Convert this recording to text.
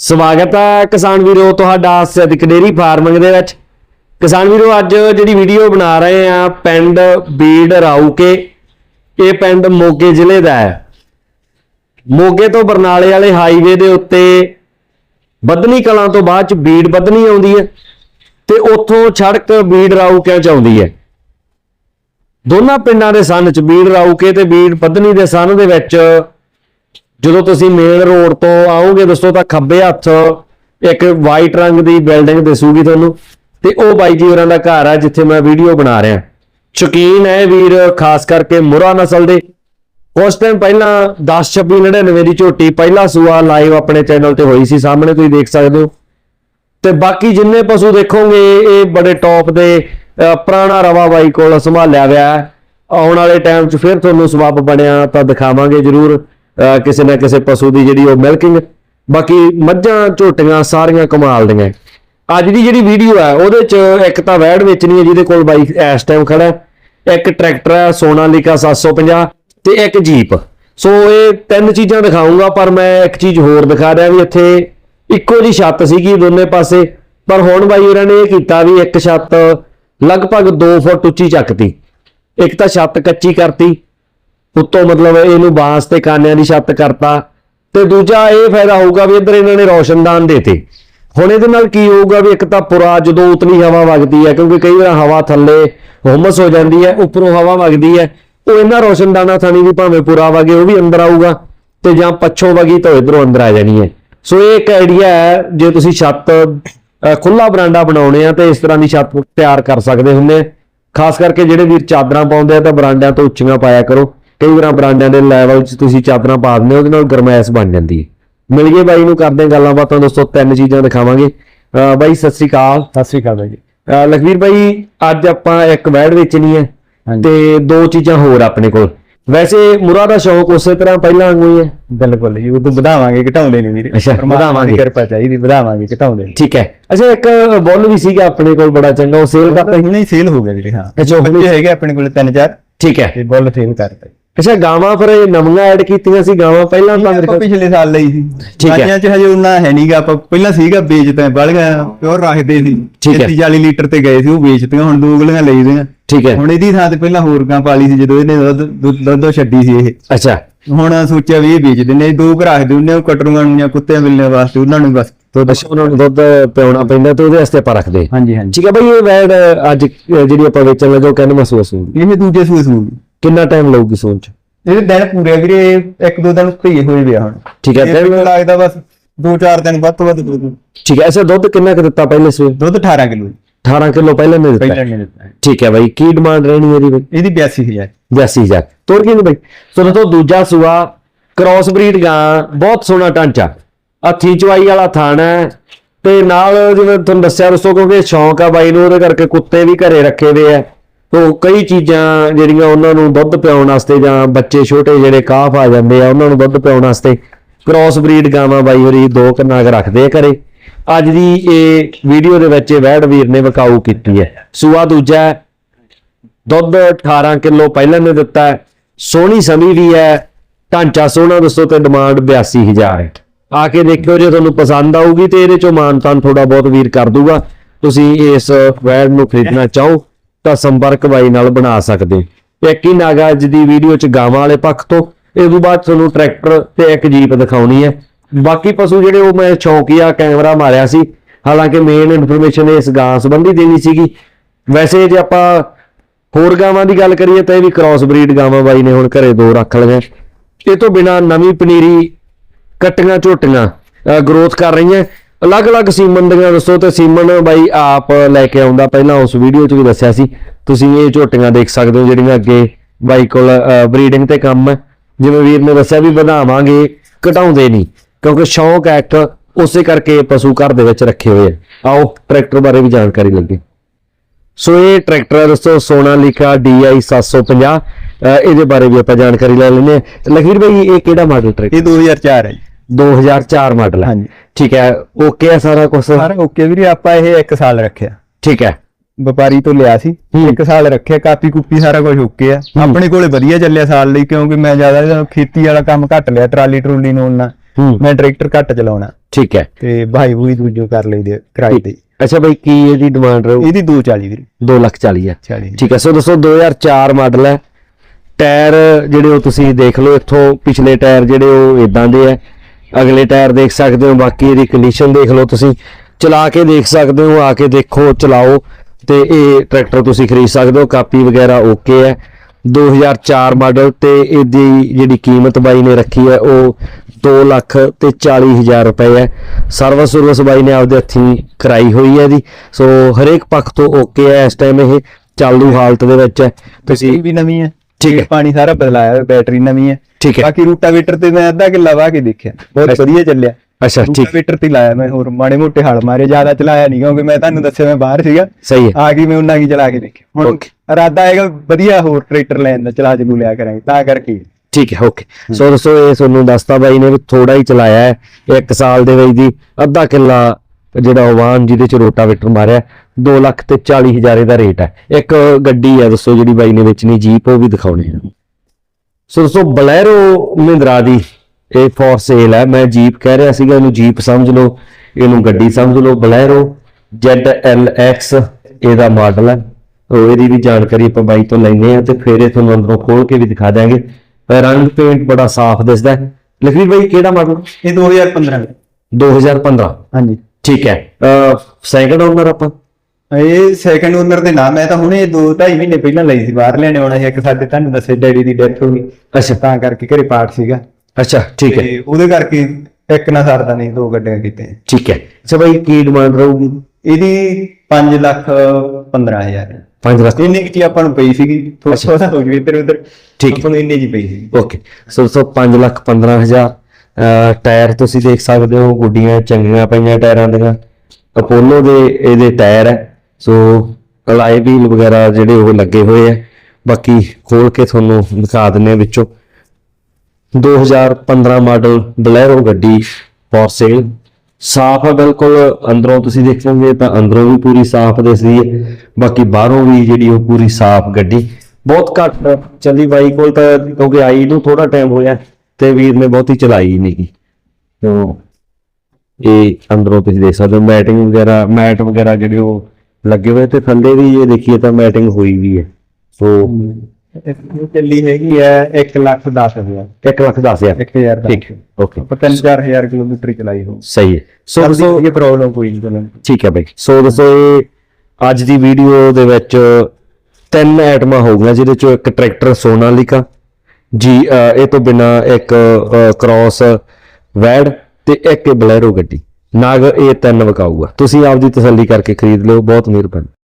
ਸਵਾਗਤ ਹੈ ਕਿਸਾਨ ਵੀਰੋ, ਤੁਹਾਡਾ ਸਿੱਧਕ ਡੇਰੀ ਫਾਰਮਿੰਗ ਦੇ ਵਿੱਚ। ਕਿਸਾਨ ਵੀਰੋ, ਅੱਜ ਜਿਹੜੀ ਵੀਡੀਓ ਬਣਾ ਰਹੇ ਆ ਪਿੰਡ ਬੀੜ ਰਾਊਕੇ। ਇਹ ਪਿੰਡ ਮੋਗੇ ਜ਼ਿਲ੍ਹੇ ਦਾ ਹੈ। ਮੋਗੇ ਤੋਂ ਬਰਨਾਲੇ ਵਾਲੇ ਹਾਈਵੇ ਦੇ ਉੱਤੇ ਬੱਧਨੀ ਕਲਾਂ ਤੋਂ ਬਾਅਦ ਚ ਬੀੜ ਬੱਧਨੀ ਆਉਂਦੀ ਹੈ ਤੇ ਉੱਥੋਂ ਸੜਕ ਬੀੜ ਰਾਊਕਿਆਂ ਚ ਆਉਂਦੀ ਹੈ। ਦੋਨਾਂ ਪਿੰਡਾਂ ਦੇ ਸੰਨ ਚ ਬੀੜ ਰਾਊਕੇ ਤੇ ਬੀੜ ਬੱਧਨੀ ਦੇ ਸੰਨ ਦੇ ਵਿੱਚ ਜਦੋਂ ਤੁਸੀਂ ਮੇਨ ਰੋਡ ਤੋਂ ਆਓਗੇ ਦੋਸਤੋ ਤਾਂ ਖੱਬੇ ਹੱਥ ਇੱਕ ਵਾਈਟ ਰੰਗ ਦੀ ਬਿਲਡਿੰਗ ਦਿਸੂਗੀ ਤੁਹਾਨੂੰ। ਤੇ ਉਹ ਬਾਈ ਜੀ ਹੋਰਾਂ ਦਾ ਘਰ ਆ ਜਿੱਥੇ ਮੈਂ ਵੀਡੀਓ ਬਣਾ ਰਿਹਾ। ਸ਼ੌਕੀਨ ਹੈ ਵੀਰ ਖਾਸ ਕਰਕੇ ਮੁਰਾ ਨਸਲ ਦੇ। ਉਸ ਟਾਈਮ ਪਹਿਲਾਂ 10 26 99 ਦੀ ਝੋਟੀ ਪਹਿਲਾ ਸੂਆ ਲਾਈਵ ਆਪਣੇ ਚੈਨਲ ਤੇ ਹੋਈ ਸੀ ਸਾਹਮਣੇ ਤੁਸੀਂ ਦੇਖ ਸਕਦੇ ਹੋ। ਤੇ ਬਾਕੀ ਜਿੰਨੇ ਪਸ਼ੂ ਦੇਖੋਗੇ ਇਹ ਬੜੇ ਟੌਪ ਦੇ ਅਹ, ਪੁਰਾਣਾ ਰਵਾ ਬਾਈ ਕੋਲ ਸੰਭਾਲਿਆ ਹੋਇਆ। ਹੈ ਆਉਣ ਵਾਲੇ ਟਾਈਮ 'ਚ ਫਿਰ ਤੁਹਾਨੂੰ ਸਬੱਬ ਬਣਿਆ ਤਾਂ ਦਿਖਾਵਾਂਗੇ ਜਰੂਰ। ਕਿਸੇ ਨਾ ਕਿਸੇ ਪਸ਼ੂ ਦੀ ਜਿਹੜੀ ਉਹ ਮਿਲਕਿੰਗ ਬਾਕੀ ਮੱਝਾਂ, ਝੋਟੀਆਂ ਸਾਰੀਆਂ ਕਮਾਲ ਦੀਆਂ। ਅੱਜ ਦੀ ਜਿਹੜੀ ਵੀਡੀਓ ਹੈ, ਉਹਦੇ 'ਚ ਇੱਕ ਤਾਂ ਵੈੜ ਵੇਚਣੀ ਹੈ, ਜਿਹਦੇ ਕੋਲ ਬਾਈ ਇਸ ਟਾਈਮ ਖੜਾ ਇੱਕ ਟਰੈਕਟਰ ਹੈ, ਸੋਨਾਲੀਕਾ 750 ਤੇ ਇੱਕ ਜੀਪ ਸੋ ਇਹ ਤਿੰਨ ਚੀਜ਼ਾਂ ਦਿਖਾਉਂਗਾ ਪਰ ਮੈਂ ਇੱਕ ਚੀਜ਼ ਹੋਰ ਦਿਖਾ ਰਿਹਾ ਵੀ ਇੱਥੇ ਇੱਕੋ ਜੀ ਛੱਤ ਸੀਗੀ ਦੋਨੇ ਪਾਸੇ। ਪਰ ਹੁਣ ਬਾਈ ਉਹਨਾਂ ਨੇ ਇਹ ਕੀਤਾ ਵੀ ਇੱਕ ਛੱਤ ਲਗਭਗ 2 ਫੁੱਟ ਉੱਚੀ ਚੱਕਤੀ। ਇੱਕ ਤਾਂ ਛੱਤ ਕੱਚੀ ਕਰਤੀ ਉੱਤੋਂ ਮਤਲਬ ਇਹਨੂੰ ਬਾਂਸ ਤੇ ਕਾਨਿਆਂ ਦੀ ਛੱਤ ਕਰਤਾ। ਤੇ ਦੂਜਾ ਇਹ ਫਾਇਦਾ ਹੋਊਗਾ ਵੀ ਇੱਧਰ ਇਹਨਾਂ ਨੇ ਰੋਸ਼ਨਦਾਨ ਦੇਤੇ। ਹੁਣ ਇਹਦੇ ਨਾਲ ਕੀ ਹੋਊਗਾ ਵੀ ਇੱਕ ਤਾਂ ਪੁਰਾ ਜਦੋਂ ਉਤਲੀ ਹਵਾ ਵਗਦੀ ਹੈ, ਕਿਉਂਕਿ ਕਈ ਵਾਰ ਹਵਾ ਥੱਲੇ ਹੁਮਸ ਹੋ ਜਾਂਦੀ ਹੈ, ਉੱਪਰੋਂ ਹਵਾ ਵਗਦੀ ਹੈ, ਉਹ ਇਹਨਾਂ ਰੋਸ਼ਨਦਾਨਾ ਥਾਣੀ ਵੀ ਭਾਵੇਂ ਪੁਰਾ ਵਗੇ, ਉਹ ਵੀ ਅੰਦਰ ਆਊਗਾ ਤੇ ਜਾਂ ਪੱਛੋਂ ਵਗੀ ਤਾਂ ਇਧਰੋਂ ਅੰਦਰ ਆ ਜਾਣੀ ਹੈ। ਸੋ ਇਹ ਇੱਕ ਆਈਡੀਆ ਹੈ, ਜੇ ਤੁਸੀਂ ਛੱਤ ਖੁੱਲਾ ਬਰਾਂਡਾ ਬਣਾਉਣੇ ਆ, ਤੇ ਇਸ ਤਰ੍ਹਾਂ ਦੀ ਛੱਤ ਤਿਆਰ ਕਰ ਸਕਦੇ ਹੁੰਦੇ ਆ। ਖਾਸ ਕਰਕੇ ਜਿਹੜੇ ਵੀਰ ਚਾਦਰਾਂ ਪਾਉਂਦੇ ਆ, ਤਾਂ ਬਰਾਂਡਿਆਂ ਤੋਂ ਉੱਚੀਆਂ ਪਾਇਆ ਕਰੋ। ਕਈ ਵਾਰ ਬਰਾਂਡਿਆਂ ਦੇ ਲੈਵਲ 'ਚ ਤੁਸੀਂ ਚਾਦਰਾਂ ਪਾ ਦਿੰਦੇ ਹੋ ਉਹਦੇ ਨਾਲ ਗਰਮੈਸ਼ ਬਣ ਜਾਂਦੀ ਹੈ। ਮਿਲ ਗਏ ਬਾਈ ਨੂੰ ਕਰਦੇ ਗੱਲਾਂ ਬਾਤਾਂ ਦੋਸਤੋ ਤਿੰਨ ਚੀਜ਼ਾਂ ਦਿਖਾਵਾਂਗੇ। ਬਾਈ ਸਤਿ ਸ੍ਰੀ ਅਕਾਲ। ਸਤਿ ਸ੍ਰੀ ਅਕਾਲ ਬਾਈ ਲਖਵੀਰ ਬਾਈ ਅੱਜ ਆਪਾਂ ਇੱਕ ਵੈੜ ਵੇਚਣੀ ਹੈ। ਤੇ ਦੋ ਚੀਜ਼ਾਂ ਹੋਰ ਆਪਣੇ ਕੋਲ। ਵੈਸੇ ਮੁਰਾ ਦਾ ਸ਼ੌਕ ਉਸੇ ਤਰ੍ਹਾਂ ਪਹਿਲਾਂ ਵਾਂਗੂ ਹੀ ਹੈ। ਬਿਲਕੁਲ ਜੀ ਉਦੋਂ ਵਧਾਵਾਂਗੇ ਘਟਾਉਂਦੇ ਨਹੀਂ ਵੀਰੇ। ਅੱਛਾ, ਵਧਾਵਾਂਗੇ। ਕਿਰਪਾ ਚਾਹੀਦੀ ਵਧਾਵਾਂਗੇ ਘਟਾਉਂਦੇ ਨਹੀਂ। ਠੀਕ ਹੈ। ਅੱਛਾ ਇੱਕ ਬੁੱਲ ਵੀ ਸੀਗਾ ਆਪਣੇ ਕੋਲ ਬੜਾ ਚੰਗਾ ਉਹ ਸੇਲ ਕਰਤਾ ਹੁਣੇ ਹੀ ਸੇਲ ਹੋ ਗਿਆ ਵੀਰੇ ਹਾਂ। ਅੱਛਾ, ਬੱਚੇ ਹੈਗੇ ਆਪਣੇ ਕੋਲ ਤਿੰਨ ਚਾਰ। ਠੀਕ ਹੈ। ਤੇ ਬੁੱਲ ਸੇਲ ਕਰਤਾ ਅੱਛਾ ਗਾਵਾਂ ਫਿਰ ਇਹ ਨਵੀਆਂ ਐਡ ਕੀਤੀਆਂ ਸੀ ਗਾਵਾਂ ਪਹਿਲਾਂ ਤਾਂ ਮੇਰੇ ਆਪਾਂ ਕੋਲ ਪਿਛਲੇ ਸਾਲ ਲਈ ਸੀ। ਠੀਕ ਹੈ। ਗਾਈਆਂ ਚ ਹਜੇ ਉਹਨਾਂ ਹੈ ਨਹੀਂਗਾ ਆਪਾਂ ਪਹਿਲਾਂ ਸੀਗਾ ਵੇਚਦੇ ਬਲ ਗਿਆ ਪਿਓਰ ਰੱਖਦੇ ਸੀ। ਠੀਕ ਹੈ। 30 40 ਲੀਟਰ ਤੇ ਗਏ ਸੀ ਉਹ ਵੇਚਤੀਆਂ ਹੁਣ ਦੋ ਗਲੀਆਂ ਲਈਦੀਆਂ ਠੀਕ ਹੈ। ਹੁਣ ਇਹਦੀ ਥਾਂ ਤੇ ਪਹਿਲਾਂ ਹੋਰ ਗਾਂ ਪਾਲੀ ਸੀ ਜਦੋਂ ਇਹਨੇ ਦੁੱਧ ਦੁੱਧ- ਦੁੱਧ ਛੱਡੀ ਸੀ ਇਹ। ਅੱਛਾ। ਹੁਣ ਸੋਚਿਆ ਵੀ ਇਹ ਵੇਚ ਦਿੰਨੇ ਦੋ ਘਰ ਉਹਨੇ ਉਹ ਕਟਰੂਆਂ ਨੂੰ ਜਾਂ ਕੁੱਤਿਆਂ ਮਿਲਣੇ ਵਾਸਤੇ ਉਹਨਾਂ ਨੂੰ ਬਸ ਦੁੱਧ ਅੱਛਾ ਉਹਨਾਂ ਨੂੰ ਦੁੱਧ ਪਿਉਣਾ ਪੈਂਦਾ ਤੇ ਉਹਦੇ ਵਾਸਤੇ ਆਪਾਂ ਰੱਖਦੇ। ਹਾਂਜੀ ਹਾਂਜੀ। ਠੀਕ ਹੈ ਬਈ ਇਹ ਵੈਡ ਅੱਜ ਅਹ, ਜਿਹੜੀ ਆਪਾਂ ਵੇਚਣ ਲੱਗੇ ਉਹ ਕਹਿੰਦੇ ਮਸੂ ਅਸੂ ਇਹ ਦੂਜੇ ਸੂਏ ਸੂਏ ਕਿੰਨਾ ਟਾਈਮ ਲਊਗੀ ਸੋਣ ਚ? ਇਹਦੇ ਦਿਨ ਪੂਰੇ ਆ ਵੀਰੇ ਇੱਕ ਦੋ ਦਿਨ ਭਈਏ ਹੋਏ ਵੇ ਹੁਣ। ਠੀਕ ਹੈ ਇਹ ਤੇ ਮੈਨੂੰ ਲੱਗਦਾ ਬਸ ਦੋ ਚਾਰ ਦਿਨ ਵੱਧ ਤੋਂ ਵੱਧ ਦੁੱਧ ਠੀਕ ਹੈ ਅੱਛਾ ਦੁੱਧ ਕਿੰਨਾ ਕੁ ਦਿੱਤਾ ਪਹਿਲੇ ਸਵੇਰ? ਦੁੱਧ 18 ਕਿਲੋ 18 ਕਿਲੋ ਪਹਿਲੇ ਨੇ ਦਿੱਤਾ। ਪਹਿਲਾਂ ਨੇ ਦਿੱਤਾ। ਹੈ। ਠੀਕ ਹੈ ਬਾਈ ਕੀ ਡਿਮਾਂਡ ਰਹਿਣੀ ਇਹਦੀ ਬਈ? ਇਹਦੀ 82000 82000 ਤੋਰ ਕੀ ਬਈ। ਸੋ ਤੋਂ ਦੂਜਾ ਸੂਆ ਕ੍ਰਾਸ ਬਰੀਡ ਗਾਂ ਬਹੁਤ ਸੋਹਣਾ ਢਾਂਚਾ। ਹੱਥੀ ਚਵਾਈ ਵਾਲਾ ਥਾਣਾ ਹੈ। ਤੇ ਨਾਲ ਜਿਵੇਂ ਤੁਹਾਨੂੰ ਦੱਸਿਆ ਦੋਸਤੋ ਕਿਉਂਕਿ ਸ਼ੌਂਕ ਆ ਬਾਈ ਨੂੰ ਉਹਦੇ ਕਰਕੇ ਕੁੱਤੇ ਵੀ ਘਰੇ ਰੱਖੇ ਹੋਏ ਆ। ਤੋਂ ਕਈ ਚੀਜ਼ਾਂ ਜਿਹੜੀਆਂ ਉਹਨਾਂ ਨੂੰ ਦੁੱਧ ਪਿਆਉਣ ਵਾਸਤੇ ਜਾਂ ਬੱਚੇ ਛੋਟੇ ਜਿਹੜੇ ਕਾਫ ਆ ਜਾਂਦੇ ਆ, ਉਹਨਾਂ ਨੂੰ ਦੁੱਧ ਪਿਆਉਣ ਵਾਸਤੇ ਕ੍ਰਾਸ ਬਰੀਡ ਗਾਵਾਂ ਬਾਈ ਹੋਰੀ ਦੋ ਕੰਨਾਗ ਰੱਖਦੇ ਆ ਘਰੇ। ਅੱਜ ਦੀ ਇਹ ਵੀਡੀਓ ਦੇ ਵਿੱਚ ਇਹ ਵੈੜ ਵੀਰ ਨੇ ਵਿਕਾਊ ਕੀਤੀ ਹੈ। ਸੂਆ ਦੂਜਾ ਦੁੱਧ 18 ਕਿਲੋ ਪਹਿਲਾਂ ਨੇ ਦਿੱਤਾ ਸੋਹਣੀ ਸਮੀ ਵੀ ਹੈ। ਢਾਂਚਾ ਸੋਹਣਾ ਦੱਸੋ ਤੇ ਡਿਮਾਂਡ 82000 ਹੈ। ਆ ਕੇ ਦੇਖਿਓ ਜੇ ਤੁਹਾਨੂੰ ਪਸੰਦ ਆਊਗੀ ਤੇ ਇਹਦੇ ਚੋਂ ਮਾਨਤਾਨ ਥੋੜਾ ਬਹੁਤ ਵੀਰ ਕਰ ਦੂਗਾ। ਤੁਸੀਂ ਇਸ ਵੈੜ ਨੂੰ ਖਰੀਦਣਾ ਚਾਹੋ। ਤਾਂ ਸੰਪਰਕ ਬਾਈ ਨਾਲ ਬਣਾ ਸਕਦੇ। ਹੋ। ਇੱਕ ਹੀ ਨਾਗਾ ਅੱਜ ਦੀ ਵੀਡੀਓ ਚ ਗਾਵਾਂ ਵਾਲੇ ਪੱਖ ਤੋਂ। ਇਸ ਤੋਂ ਬਾਅਦ ਤੁਹਾਨੂੰ ਟਰੈਕਟਰ ਤੇ ਇੱਕ ਜੀਪ ਦਿਖਾਉਣੀ ਹੈ। ਬਾਕੀ ਪਸ਼ੂ ਜਿਹੜੇ ਉਹ ਮੈਂ ਸ਼ੌਕੀਆ ਕੈਮਰਾ ਮਾਰਿਆ ਸੀ। ਹਾਲਾਂਕਿ ਮੇਨ ਇਨਫੋਰਮੇਸ਼ਨ ਇਸ ਗਾਂ ਸੰਬੰਧੀ ਦੇਣੀ ਸੀਗੀ। ਵੈਸੇ ਜੇ ਆਪਾਂ ਹੋਰ ਗਾਵਾਂ ਦੀ ਗੱਲ ਕਰੀਏ ਤਾਂ ਇਹ ਵੀ ਕ੍ਰਾਸ ਬਰੀਡ ਗਾਵਾਂ ਬਾਈ ਨੇ ਹੁਣ ਘਰੇ ਦੋ ਰੱਖ ਲਈਆਂ। ਇਹ ਤੋਂ ਬਿਨਾ ਨਵੀਂ ਪਨੀਰੀ ਕੱਟੀਆਂ ਝੋਟੀਆਂ ਗਰੋਥ ਕਰ ਰਹੀਆਂ। ਅਲੱਗ-ਅਲੱਗ ਸੀਮਨ ਦੀਆਂ ਦੱਸੋ ਤੇ ਸੀਮਨ ਬਾਈ ਆਪ ਲੈ ਕੇ ਆਉਂਦਾ। ਪਹਿਲਾਂ ਉਸ ਵੀਡੀਓ 'ਚ ਵੀ ਦੱਸਿਆ ਸੀ। ਤੁਸੀਂ ਇਹ ਝੋਟੀਆਂ ਦੇਖ ਸਕਦੇ ਹੋ ਜਿਹੜੀਆਂ ਅੱਗੇ ਬਾਈ ਕੋਲ ਬਰੀਡਿੰਗ ਤੇ ਕੰਮ ਹੈ। ਜਿਵੇਂ ਵੀਰ ਨੇ ਦੱਸਿਆ ਵੀ ਵਧਾਵਾਂਗੇ, ਘਟਾਉਂਦੇ ਨਹੀਂ। ਕਿਉਂਕਿ ਸ਼ੌਂਕ ਹੈ ਇੱਕ, ਉਸੇ ਕਰਕੇ ਪਸ਼ੂ ਘਰ ਦੇ ਵਿੱਚ ਰੱਖੇ ਹੋਏ ਆ। ਆਓ ਟਰੈਕਟਰ ਬਾਰੇ ਵੀ ਜਾਣਕਾਰੀ ਲੱਗੇ ਸੋ ਇਹ ਟਰੈਕਟਰ ਹੈ ਦੋਸਤੋ ਸੋਨਾਲੀਕਾ DI 750 ਅਹ ਇਹਦੇ ਬਾਰੇ ਵੀ ਆਪਾਂ ਜਾਣਕਾਰੀ ਲੈ ਲੈਂਦੇ ਹਾਂ। ਲਖਵੀਰ ਭਾਈ ਇਹ ਕਿਹੜਾ ਮਾਡਲ ਟਰੈਕਟਰ ਇਹ 2004 ਹੈ ਜੀ। 2004 ਮਾਡਲ ਹੈ। ਹਾਂਜੀ। ਠੀਕ ਹੈ ਓਕੇ ਹੈ ਸਾਰਾ ਕੁਝ ਸਾਰਾ ਓਕੇ ਵੀਰੇ ਆਪਾਂ ਇਹ 1 ਸਾਲ ਰੱਖਿਆ। ਠੀਕ ਹੈ। ਵਪਾਰੀ ਤੋਂ ਲਿਆ ਸੀ। ਹੂੰ। ਇੱਕ ਸਾਲ ਰੱਖਿਆ ਕਾਪੀ ਕੁੱਪੀ ਸਾਰਾ ਕੁਝ ਓਕੇ ਆ ਆਪਣੇ ਕੋਲੇ ਵਧੀਆ ਚੱਲਿਆ ਸਾਲ ਲਈ ਕਿਉਂਕਿ ਮੈਂ ਜ਼ਿਆਦਾ ਖੇਤੀ ਵਾਲਾ ਕੰਮ ਘੱਟ ਲਿਆ ਟਰਾਲੀ ਟਰੂਲੀ ਨੂੰ ਨਾ ਮੈਂ ਟਰੈਕਟਰ ਘੱਟ ਚਲਾਉਣਾ। ਠੀਕ ਹੈ। ਤੇ ਭਾਈ ਵੀ ਦੂਜੋ ਕਰ ਲਈਦੇ ਆ ਕਿਰਾਏ ਤੇ। ਅੱਛਾ ਬਾਈ ਕੀ ਇਹਦੀ ਡਿਮਾਂਡ ਰਹੂ? ਇਹਦੀ 240 ਵੀਰ। 2 ਲੱਖ 40 ਹੈ। 40 ਠੀਕ ਹੈ ਸੋ ਦੋਸਤੋ 2004 ਮਾਡਲ ਹੈ। ਟਾਇਰ ਜਿਹੜੇ ਉਹ ਤੁਸੀਂ ਦੇਖ ਲਓ ਇੱਥੋਂ ਪਿਛਲੇ ਟਾਇਰ ਜਿਹੜੇ ਉਹ ਇਦਾਂ ਦੇ ਹੈ। ਅਗਲੇ ਟਾਇਰ ਦੇਖ ਸਕਦੇ ਹੋ ਬਾਕੀ ਇਹਦੀ ਕੰਡੀਸ਼ਨ ਦੇਖ ਲਓ ਤੁਸੀਂ। ਚਲਾ ਕੇ ਦੇਖ ਸਕਦੇ ਹੋ ਆ ਕੇ ਦੇਖੋ ਚਲਾਓ। ਤੇ ਇਹ ਟਰੈਕਟਰ ਤੁਸੀਂ ਖਰੀਦ ਸਕਦੇ ਹੋ ਕਾਪੀ ਵਗੈਰਾ ਓਕੇ ਹੈ। 2004 ਮਾਡਲ ਤੇ ਇਹਦੀ ਜਿਹੜੀ ਕੀਮਤ ਬਾਈ ਨੇ ਰੱਖੀ ਹੈ ਉਹ 2 ਲੱਖ ਤੇ 40 ਹਜ਼ਾਰ ਰੁਪਏ ਹੈ। ਸਰਵਿਸ ਸਰਵਿਸ ਬਾਈ ਨੇ ਆਪਦੇ ਹੱਥੀਂ ਕਰਾਈ ਹੋਈ ਹੈ ਇਹਦੀ। ਸੋ ਹਰੇਕ ਪੱਖ ਤੋਂ ਓਕੇ ਹੈ ਇਸ ਟਾਈਮ ਇਹ ਚਾਲੂ ਹਾਲਤ ਦੇ ਵਿੱਚ ਹੈ। ਤੁਸੀਂ ਵੀ ਨਵੀਂ ਹੈ? ਠੀਕ ਹੈ। ਪਾਣੀ ਸਾਰਾ ਬਦਲਾਇਆ ਹੋਇਆ ਬੈਟਰੀ ਨਵੀਂ ਹੈ। ਠੀਕ ਹੈ। ਬਾਕੀ ਰੂਟਾਵੇਟਰ ਤੇ ਮੈਂ ਅੱਧਾ ਕਿੱਲਾ ਵਾਹ ਕੇ ਦੇਖਿਆ। ਬਹੁਤ। ਵਧੀਆ ਚੱਲਿਆ। ਅੱਛਾ ਠੀਕ। ਰੂਟਾਵੇਟਰ ਤੇ ਲਾਇਆ ਮੈਂ ਹੋਰ ਮਾੜੇ ਮੋਟੇ ਹਲ ਮਾਰੇ ਜ਼ਿਆਦਾ ਚਲਾਇਆ ਨਹੀਂ ਕਿਉਂਕਿ ਮੈਂ ਤੁਹਾਨੂੰ ਦੱਸਿਆ ਮੈਂ ਬਾਹਰ ਸੀਗਾ। ਸਹੀ ਹੈ। ਆ ਗਈ ਮੈਂ ਉਹਨਾਂ ਕੀ ਚਲਾ ਕੇ ਦੇਖਿਆ। ਹੁਣ. ਇਰਾਦਾ ਹੈਗਾ ਵਧੀਆ ਹੋਰ ਟਰੈਕਟਰ ਲੈਣ ਦਾ ਚਲਾ ਚਲੂ ਲਿਆ ਕਰਾਂਗੇ ਤਾਂ ਕਰਕੇ। ਠੀਕ ਹੈ ਓਕੇ। ਸੋ ਦੋਸਤੋ ਇਹ ਤੁਹਾਨੂੰ ਦੱਸਤਾ ਬਾਈ ਨੇ ਵੀ ਥੋੜਾ ਹੀ ਚਲਾਇਆ ਹੈ ਇੱਕ ਸਾਲ ਦੇ ਵਿੱਚ ਦੀ ਅੱਧਾ ਕਿੱਲਾ ਜਿਹੜਾ ਵਾਹਨ ਜਿਹਦੇ ਚ ਰੋਟਾਵੇਟਰ ਮਾਰਿਆ 2 ਲੱਖ ਤੇ 40 ਹਜ਼ਾਰ ਦਾ ਰੇਟ ਹੈ। ਇੱਕ ਗੱਡੀ ਹੈ ਦੱਸੋ ਜਿਹੜੀ ਬਾਈ ਨੇ ਵੇਚਣੀ ਜੀਪ ਉਹ ਵੀ ਦਿਖਾਉਣੀ ਹੈ। ਸੋ ਦੋਸਤੋ ਬਲੈਰੋ ਮਹਿੰਦਰਾ ਦੀ ਇਹ ਫੋਰ ਸੇਲ ਹੈ। ਮੈਂ ਜੀਪ ਕਹਿ ਰਿਹਾ ਸੀਗਾ ਇਹਨੂੰ ਜੀਪ ਸਮਝ ਲਓ ਇਹਨੂੰ ਗੱਡੀ ਸਮਝ ਲਓ। ਬਲੈਰੋ ZLX ਇਹਦਾ ਮਾਡਲ ਹੈ। ਉਹ ਇਹਦੀ ਵੀ ਜਾਣਕਾਰੀ ਆਪਾਂ ਬਾਈ ਤੋਂ ਲੈਂਦੇ ਆ ਤੇ ਫਿਰ ਇਹ ਤੁਹਾਨੂੰ ਅੰਦਰੋਂ ਖੋਲ ਕੇ ਵੀ ਦਿਖਾ ਅਹ ਰੰਗ ਪੇਂਟ ਬੜਾ ਸਾਫ਼ ਦਿਸਦਾ ਹੈ। ਲਖਵੀਰ ਬਾਈ ਕਿਹੜਾ ਮਾਡਲ ਇਹ 2015 ਵਿੱਚ 2015 ਹਾਂਜੀ। ਠੀਕ ਹੈ। ਸੈਕੰਡ ਓਨਰ ਆਪਾਂ? ਇਹ ਸੈਕੰਡ ਓਨਰ ਦੇ ਨਾਮ ਹੈ ਤਾਂ ਹੁਣੇ 2 2.5 ਮਹੀਨੇ ਪਹਿਲਾਂ ਲਈ ਸੀ ਬਾਹਰ ਲੈਣੇ ਆਉਣਾ ਸੀ ਇੱਕ ਸਾਡੇ ਤੁਹਾਨੂੰ ਦੱਸੇ ਡੈਡੀ ਦੀ ਡੈਥ ਹੋ ਗਈ। ਅੱਛਾ। ਤਾਂ ਕਰਕੇ ਘਰੇ ਪਾਠ ਸੀਗਾ। ਅੱਛਾ ਠੀਕ ਹੈ। ਉਹਦੇ ਕਰਕੇ ਇੱਕ ਨਾ ਸਰਦਾ ਨਹੀਂ ਦੋ ਗੱਡੀਆਂ ਕੀਤੇ ਠੀਕ ਹੈ। ਅੱਛਾ ਬਾਈ ਕੀ ਡਿਮਾਂਡ ਰਹੂਗੀ? ਇਹਦੀ 5 ਲੱਖ 15000 5 ਲੱਖ। ਇੰਨੀ ਕਿ ਆਪਾਂ ਨੂੰ ਪਈ ਸੀਗੀ ਥੋੜਾ ਥੋੜਾ ਹੋ ਜੂ ਇੱਧਰ ਉੱਧਰ ਠੀਕ ਹੈ। ਆਪਾਂ ਨੂੰ ਇੰਨੀ ਜੀ ਪਈ ਸੀ ਓਕੇ। ਸੋ ਸੋ 5 ਲੱਖ 15 ਹਜ਼ਾਰ। ਅਹ ਟਾਇਰ ਤੁਸੀਂ ਦੇਖ ਸਕਦੇ ਹੋ, ਗੁੱਡੀਆਂ ਚੰਗੀਆਂ ਪਈਆਂ ਟਾਇਰਾਂ ਦੀਆਂ। ਅਪੋਲੋ ਦੇ ਇਹਦੇ ਟਾਇਰ ਹੈ ਸੋ ਅਲਾਈ ਵੀਲ ਵਗੈਰਾ ਜਿਹੜੇ ਉਹ ਲੱਗੇ ਹੋਏ ਆ। ਬਾਕੀ ਖੋਲ ਕੇ ਤੁਹਾਨੂੰ ਦਿਖਾ ਦਿੰਨੇ ਆ ਵਿੱਚੋਂ। 2015 ਮਾਡਲ ਬਲੈਰੋ ਗੱਡੀ ਫॉर ਸੇਲ ਸਾਫ਼ ਹੈ ਬਿਲਕੁਲ, ਅੰਦਰੋਂ ਤੁਸੀਂ ਦੇਖੋਗੇ ਤਾਂ ਅੰਦਰੋਂ ਵੀ ਪੂਰੀ ਸਾਫ਼ ਦਿਸਦੀ ਹੈ। ਬਾਕੀ ਬਾਹਰੋਂ ਵੀ ਜਿਹੜੀ ਉਹ ਪੂਰੀ ਸਾਫ਼ ਗੱਡੀ। ਬਹੁਤ ਘੱਟ ਚੱਲੀ ਬਾਈ ਕੋਲ ਤਾਂ, ਕਿਉਂਕਿ ਆਈ ਨੂੰ ਥੋੜਾ ਟਾਈਮ ਹੋਇਆ। ਤੇ ਵੀਰ ਨੇ ਬਹੁਤੀ ਚਲਾਈ ਨਹੀਂ ਗੀ। ਤੋਂ ਇਹ ਅੰਦਰੋਂ ਤੁਸੀਂ ਦੇਖ ਸਕਦੇ ਹੋ ਮੈਟਿੰਗ ਵਗੈਰਾ ਮੈਟ ਵਗੈਰਾ ਜਿਹੜੇ ਉਹ ਲੱਗੇ ਹੋਏ ਤੇ ਥੱਲੇ ਵੀ ਇਹ ਦੇਖੀਏ ਤਾਂ ਮੈਟਿੰਗ ਹੋਈ ਵੀ ਹੈ। ਸੋ ਇਹ ਚੱਲੀ ਹੈਗੀ ਹੈ 1 ਲੱਖ 10 ਹਜ਼ਾਰ। 1 ਲੱਖ 10 ਹਜ਼ਾਰ। 1000 ਠੀਕ ਓਕੇ। ਆਪਾਂ 3-4000 ਕਿਲੋਮੀਟਰ ਚਲਾਈ ਹੋ ਸਹੀ ਹੈ। ਸੋ ਦੋਸਤੋ ਇਹ ਪ੍ਰੋਬਲਮ ਕੋਈ ਨਹੀਂ ਚੱਲਣ ਠੀਕ ਹੈ ਬਾਈ। ਸੋ ਇਹ ਅੱਜ ਦੀ ਵੀਡੀਓ ਦੇ ਵਿੱਚ ਤਿੰਨ ਆਈਟਮਾਂ ਹੋ ਗਈਆਂ ਜਿਹਦੇ ਚੋਂ ਇੱਕ ਟਰੈਕਟਰ ਸੋਨਾਲੀਕਾ ਜੀ ਇਹ ਤੋਂ ਬਿਨਾ ਇੱਕ ਕ੍ਰਾਸ ਵੈਡ ਤੇ ਇੱਕ ਬਲੈਰੋ ਗੱਡੀ। ਨਾਗ ਇਹ ਤਿੰਨ ਵਿਕਾਊਗਾ ਤੁਸੀਂ ਆਪਦੀ ਤਸੱਲੀ ਕਰਕੇ ਖਰੀਦ ਲਿਓ, ਬਹੁਤ ਮਿਹਰਬਾਨੀ।